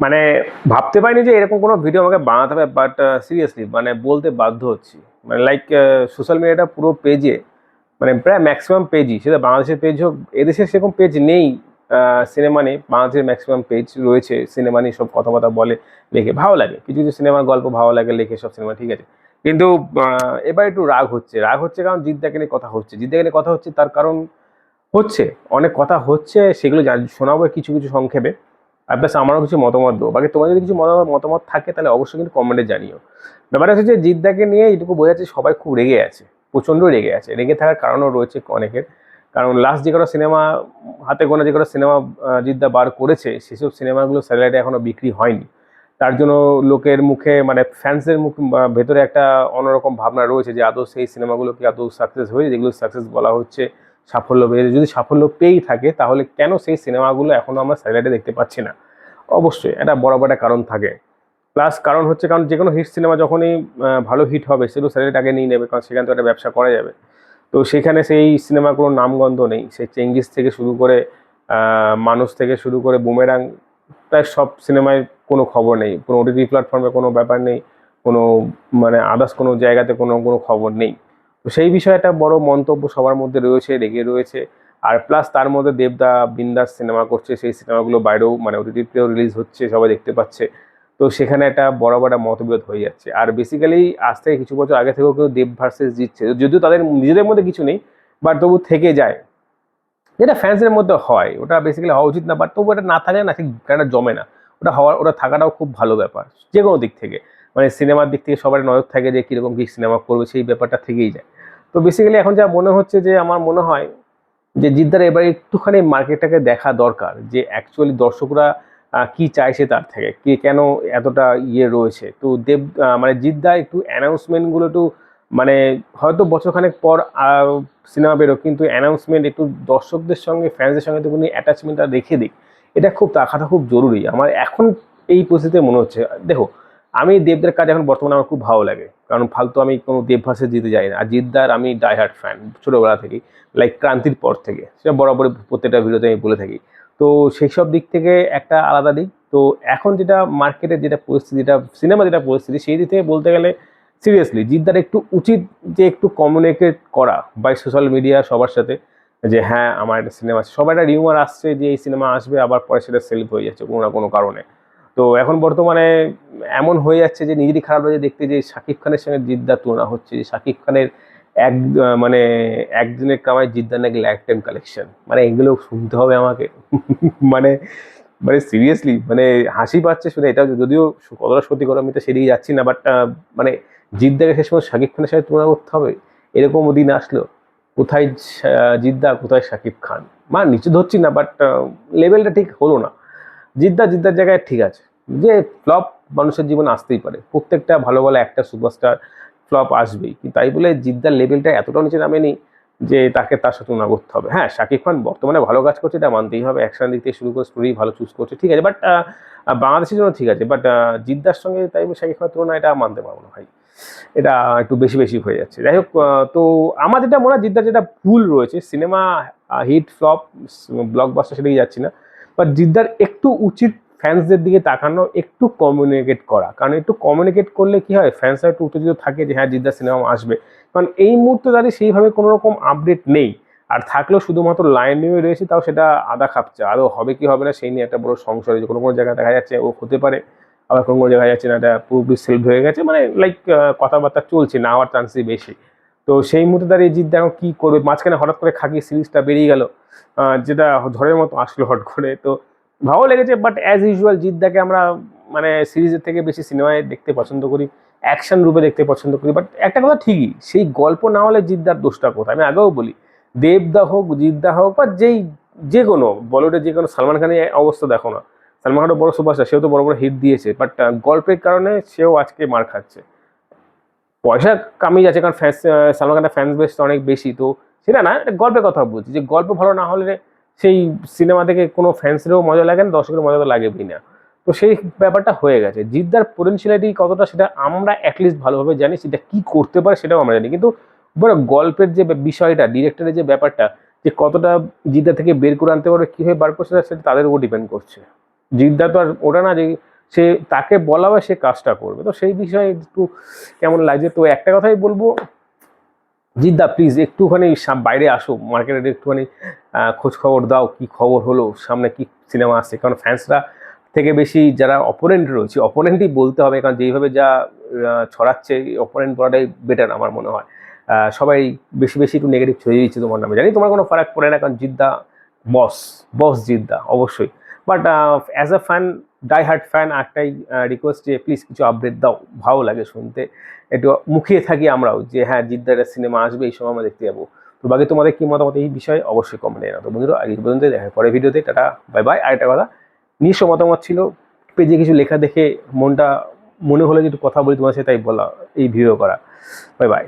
মানে ভাবতে পারিনি যে এরকম কোনো ভিডিও আমাকে বানাতে হবে বাট সিরিয়াসলি মানে বলতে বাধ্য হচ্ছি। মানে লাইক সোশ্যাল মিডিয়াটা পুরো পেজে মানে প্রায় ম্যাক্সিমাম পেজই সেটা বাংলাদেশের পেজ হোক এদেশে সেরকম পেজ নেই সিনেমা নেই বাংলাদেশের ম্যাক্সিমাম পেজ রয়েছে সিনেমা নিয়ে সব কথাবার্তা বলে লেখে ভালো লাগে। কিছু কিছু সিনেমার গল্প ভালো লাগে লেখে সব সিনেমা ঠিক আছে। কিন্তু আহ, এবার একটু রাগ হচ্ছে। রাগ হচ্ছে কারণ জিদ্দাকে নিয়ে কথা হচ্ছে। জিদ্দাকে নিয়ে কথা হচ্ছে তার কারণ হচ্ছে অনেক কথা হচ্ছে সেগুলো শোনাবো কিছু কিছু সংক্ষেপে। আর প্লাস আমারও কিছু মতামত দেবো বাকি তোমার যদি কিছু মতামত থাকে তাহলে অবশ্যই কিন্তু কমেন্টে জানিও। ব্যাপারটা হচ্ছে যে জিদ্দাকে নিয়ে এইটুকু বোঝা যাচ্ছে সবাই খুব রেগে আছে, প্রচণ্ড রেগে আছে। রেগে থাকার কারণও রয়েছে অনেকের। কারণ লাস্ট যে কটা সিনেমা হাতে গোনা যে কটা সিনেমা জিদ্দা বার করেছে, সেসব সিনেমাগুলো স্যাটেলাইটে এখনও বিক্রি হয়নি। তার জন্য লোকের মুখে মানে ফ্যান্সদের মুখ ভেতরে একটা অন্যরকম ভাবনা রয়েছে যে আদৌ সেই সিনেমাগুলো কি আদৌ সাকসেস হয়েছে? যেগুলো সাকসেস বলা হচ্ছে সাফল্য পেয়েছে যদি সাফল্য পেয়েই থাকে, তাহলে কেন সেই সিনেমাগুলো এখনও আমরা স্যাটেলাইটে দেখতে পাচ্ছি না? অবশ্যই, এটা বড় বড় একটা কারণ থাকে। প্লাস কারণ হচ্ছে কারণ যে কোনো হিট সিনেমা যখনই ভালো হিট হবে, সেগুলো স্যাটেলাইট আগে নিয়ে নেবে, কারণ সেখান থেকে একটা ব্যবসা করা যাবে। তো সেখানে সেই সিনেমার কোনো নামগন্ধ নেই। সেই চেঙ্গিস থেকে শুরু করে মানুষ থেকে শুরু করে বুমেরাং প্রায় সব সিনেমায় কোনো খবর নেই। কোনো ওটিটি প্ল্যাটফর্মে কোনো ব্যাপার নেই। কোনো মানে আদার্স কোনো জায়গাতে কোনো কোনো খবর নেই। তো সেই বিষয়ে একটা বড় মন্তব্য সবার মধ্যে রয়েছে, রেগে রয়েছে। আর প্লাস তার মধ্যে দেবদা বিন্দাস সিনেমা করছে, সেই সিনেমাগুলো বাইরেও মানে ওটিটিতেও রিলিজ হচ্ছে, সবাই দেখতে পাচ্ছে। তো সেখানে একটা বড় বড় মতবিরোধ হয়ে যাচ্ছে। আর বেসিক্যালি আজ থেকে কিছু বছর আগে থেকেও কেউ দেব ভার্সেস জিতছে যদিও তাদের নিজেদের মধ্যে কিছু নেই বাট তবু থেকে যায়। যেটা ফ্যান্সের মধ্যে হয়, ওটা বেসিক্যালি হওয়া উচিত না বাট তবু এটা না থাকলে না ঠিক গানটা জমে না। ওটা হওয়ার ওটা থাকাটাও খুব ভালো ব্যাপার যে কোনো দিক থেকে। মানে সিনেমার দিক থেকে সবার নজর থাকে যে কীরকম কী সিনেমা করবে, সেই ব্যাপারটা থেকেই যায়। তো বেসিক্যালি এখন যা মনে হচ্ছে যে আমার মনে হয় যে জিদ্দার এবার একটুখানি মার্কেটটাকে দেখা দরকার যে অ্যাকচুয়ালি দর্শকরা কি চাইছে তার থেকে, কে কেন এতটা ইয়ে রয়েছে। তো দেব মানে জিদ্দা একটু অ্যানাউন্সমেন্টগুলো একটু মানে হয়তো বছরখানেক পর সিনেমা বেরো কিন্তু অ্যানাউন্সমেন্ট একটু দর্শকদের সঙ্গে ফ্যান্সদের সঙ্গে একটুখানি অ্যাটাচমেন্টটা রেখে দিক। এটা খুব রাখাটা খুব জরুরি। আমার এখন এই পরিস্থিতিতে মনে হচ্ছে। দেখো আমি দেবদের কাজ এখন বর্তমানে আমার খুব ভালো লাগে। কারণ ফালতু আমি কোনো দেব ভাষে দিতে যাই না। আর জিদ্দার আমি ডাইহার্ট ফ্যান ছোটোবেলা থেকেই লাইক ক্রান্তির পর থেকে। সেটা বরাবর প্রত্যেকটা ভিডিওতে আমি বলে থাকি। তো সেই সব দিক থেকে একটা আলাদা দিক। তো এখন যেটা মার্কেটের যেটা পরিস্থিতি, যেটা সিনেমা যেটা পরিস্থিতি, সেই দিক থেকে বলতে গেলে সিরিয়াসলি জিদ্দার একটু উচিত যে একটু কমিউনিকেট করা বাই সোশ্যাল মিডিয়া সবার সাথে। যে হ্যাঁ আমার একটা সিনেমা আছে। সবাই একটা রিউমার আসছে যে এই সিনেমা আসবে, আবার পরে সেটা সেলফ হয়ে যাচ্ছে কোনো না কোনো কারণে। তো এখন বর্তমানে এমন হয়ে যাচ্ছে যে নিজেরই খারাপ লাগে দেখতে যে শাকিব খানের সঙ্গে জিদ্দার তুলনা হচ্ছে, যে শাকিব খানের এক মানে একদিনের কামাই, জিদ্দার নাকি লাইফ টাইম কালেকশন মানে এগুলো শুনতে হবে আমাকে। মানে মানে সিরিয়াসলি মানে হাসি পাচ্ছে শুনে এটা যদিও কতটা সত্যি করে আমি তো সেদিকে যাচ্ছি না বাট মানে জিদ্দাকে শেষ সময় শাকিব খানের সাথে তুলনা করতে হবে। এরকম দিন আসলো, কোথায় জিদ্দা, কোথায় শাকিব খান? মানে নিচে ধরছি না বাট লেভেলটা ঠিক হলো না। জিদ্দা জিদ্দার জায়গায় ঠিক আছে। যে ফ্লপ মানুষের জীবনে আসতেই পারে। প্রত্যেকটা ভালো ভালো একটা সুপারস্টার ফ্লপ আসবেই। কিন্তু তাই বলে জিদ্দার লেভেলটা এতটাও নিচে নামেনি যে তাকে তার সাথে তুলনা করতে হবে। হ্যাঁ শাকিব খান বর্তমানে ভালো কাজ করছে, এটা মানতেই হবে। অ্যাকশন দিক থেকে শুরু করে স্টোরি ভালো চুজ করছে, ঠিক আছে। বাট বাংলাদেশের জন্য ঠিক আছে। বাট জিদ্দার সঙ্গে তাই শাকিব খানের তুলনা, এটা মানতে পারব না ভাই। এটা একটু বেশি বেশি হয়ে যাচ্ছে। যাই হোক তো আমার যেটা মনে হয়, জিদ্দার যেটা ভুল রয়েছে, সিনেমা হিট ফ্লপ ব্লকবাস্টার সেদিকে যাচ্ছি না। বাট জিদ্দার একটু উচিত ফ্যান্সদের দিকে তাকানো, একটু কমিউনিকেট করা। কারণ একটু কমিউনিকেট করলে কি হয়? ফ্যান্সরা একটু উত্তেজিত থাকে যে হ্যাঁ জিদ্দার সিনেমা আসবে। কারণ এই মুহূর্তে দাঁড়িয়ে সেইভাবে কোনো রকম আপডেট নেই। আর থাকলেও শুধুমাত্র লাইন নিয়ে রয়েছে, তাও সেটা আদা খাপচা আরও হবে কি হবে না, সেই নিয়ে একটা বড় সংশয় রয়েছে। কোনো কোনো জায়গায় দেখা যাচ্ছে ও হতে পারে, আবার কোনো কোনো জায়গায় যাচ্ছে না, এটা পুরোপুরি সেলফ হয়ে গেছে। মানে লাইক কথাবার্তা চলছে না হওয়ার চান্সই বেশি। তো সেই মুহূর্তে দাঁড়িয়ে জিদ্দা এখন কী করবে? মাঝখানে হঠাৎ করে খাকি সিরিজটা বেরিয়ে গেল যেটা ঝড়ের মতো আসলো হট করে। তো ভালো লেগেছে বাট অ্যাজ ইউজুয়াল জিদ্দাকে আমরা মানে সিরিজের থেকে বেশি সিনেমায় দেখতে পছন্দ করি অ্যাকশন রূপে দেখতে পছন্দ করি বাট একটা কথা ঠিকই, সেই গল্প না হলে জিদ্দার দোষটা কোথায়? আমি আগেও বলি, দেবদা হোক জিদ্দা হোক, বা যেই, যে কোনো বলিউডের যে কোনো সালমান খানের অবস্থা দেখো না। সালমান খানও বড় সুপারস্টার সেও তো বড় বড় হিট দিয়েছে বাট গল্পের কারণে সেও আজকে মার খাচ্ছে। পয়সা কামিয়ে যাচ্ছে, কারণ ফ্যান্স সালমান খানের ফ্যান্স বেস অনেক বেশি। তো সেটা না, এটা গল্পের কথা বলছি যে গল্প ভালো না হলে সেই সিনেমা থেকে কোনো ফ্যান্সেরও মজা লাগে না দর্শকের মজা তো লাগবেই না। তো সেই ব্যাপারটা হয়ে গেছে। জিদ্দার পোটেনশিয়ালিটি কতটা সেটা আমরা অ্যাটলিস্ট ভালোভাবে জানি, সেটা কি করতে পারে সেটাও আমরা জানি। কিন্তু গল্পের যে বিষয়টা ডিরেক্টরের যে ব্যাপারটা, যে কতটা জিদ্দা থেকে বের করে আনতে পারবে, কীভাবে বার করছে, সেটা তাদের উপর ডিপেন্ড করছে। জিদ্দা তো আর ওটা না যে সে তাকে বলা হয় সে কাজটা করবে। তো সেই বিষয়ে একটু কেমন লাগছে? তো একটা কথাই বলব, জিদ্দা প্লিজ একটুখানি বাইরে আসো মার্কেটে একটুখানি খোঁজ খবর দাও, কি খবর হলো, সামনে কি সিনেমা আসছে। কারণ ফ্যান্সরা থেকে বেশি যারা অপোনেন্ট রয়েছে অপোনেন্টই বলতে হবে, কারণ যেইভাবে যা ছড়াচ্ছে অপোনেন্ট বলাটাই বেটার আমার মনে হয়। সবাই বেশি বেশি একটু নেগেটিভ ছড়িয়ে দিচ্ছে তোমার নামে। জানি তোমার কোনো ফারাক পড়ে না, কারণ জিদ্দা বস বস জিদ্দা, অবশ্যই। But as a fan die hard fan একটাই রিকোয়েস্ট যে প্লিজ কিছু আপডেট দাও, ভালো লাগে শুনতে। একটু মুখিয়ে থাকি আমরাও যে হ্যাঁ জিদ্দার একটা সিনেমা আসবে, এই সময় আমরা দেখতে যাব। তো বাকি তোমাদের কী মতামত এই বিষয়ে অবশ্যই কমেন্টে জানাও। তো বন্ধুরা এই পর্যন্ত দেখা পরের ভিডিওতে টাটা বাই বাই আর একটা কথা, নিজস্ব মতামত ছিল, পেজে কিছু লেখা দেখে মনটা, মনে হলো যে কথা বলি তোমার সাথে, তাই বলা, এই ভিডিও করা। Bye bye